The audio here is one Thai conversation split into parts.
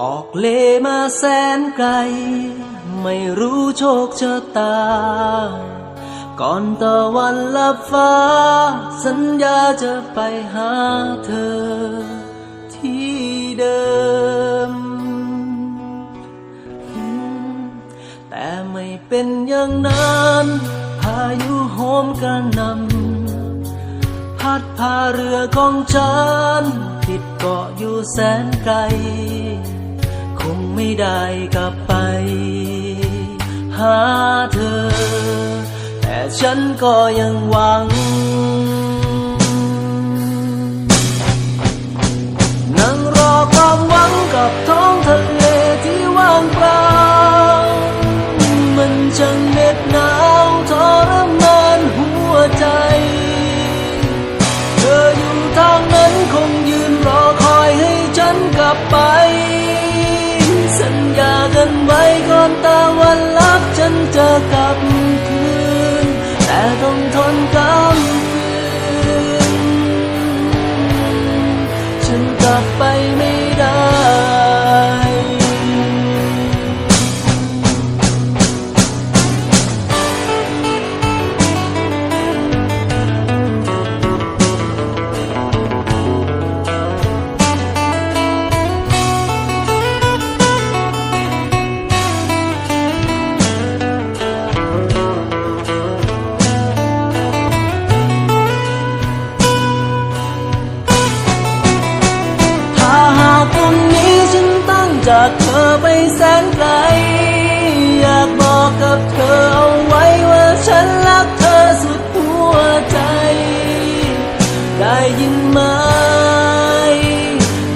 ออกเลมาแสนไกล ไม่รู้โชคชะตา ก่อนตะวันลับฟ้า สัญญาจะไปหาเธอ ที่เดิม แต่ไม่เป็นอย่างนั้น พายุโหมกระหนำพัดพาเรือของฉันติดเกาะอยู่แสนไกล งไม่ได้กลับไป หาเธอ แต่ฉันก็ยังหวัง กันไว้ก่อนตาวันลับฉันจะกลับคืนแต่ต้องทนกำ จากเธอไปแสนไกล อยากบอกกับเธอเอาไว้ว่าฉันรักเธอสุดหัวใจ ได้ยินไหม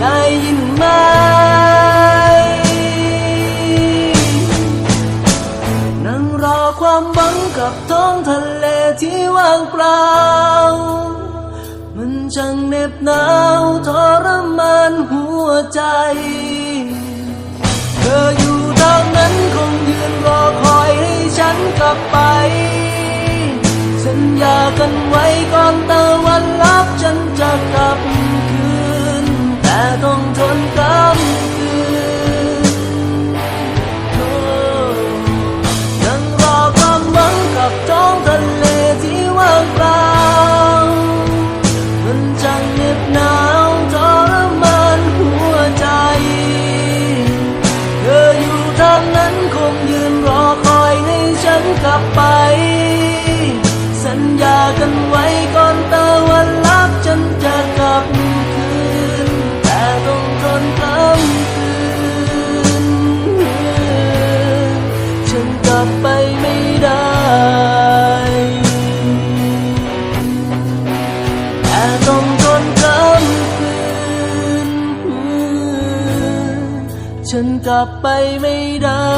ได้ยินไหม นั่งรอความหวังกับท้องทะเลที่ว่างเปล่า มันช่างเหน็บหนาวทรมานหัวใจ กันไว้ก่อนตะวันลับฉันจะกลับคืน แต่ต้องทนกำคืนนั่งรอความหวังกับท้องทะเลที่ว่างเปล่ามันจังเหน็บหนาวทรมานหัวใจ เธออยู่ทางนั้นคงยืนรอคอยให้ฉันกลับไป สัญญากันไว้ก่อนตะวันลับฉันจะกลับคืน แต่ต้องทนกำคืน ฉันกลับไปไม่ได้แต่ต้องทนกำคืน ฉันกลับไปไม่ได้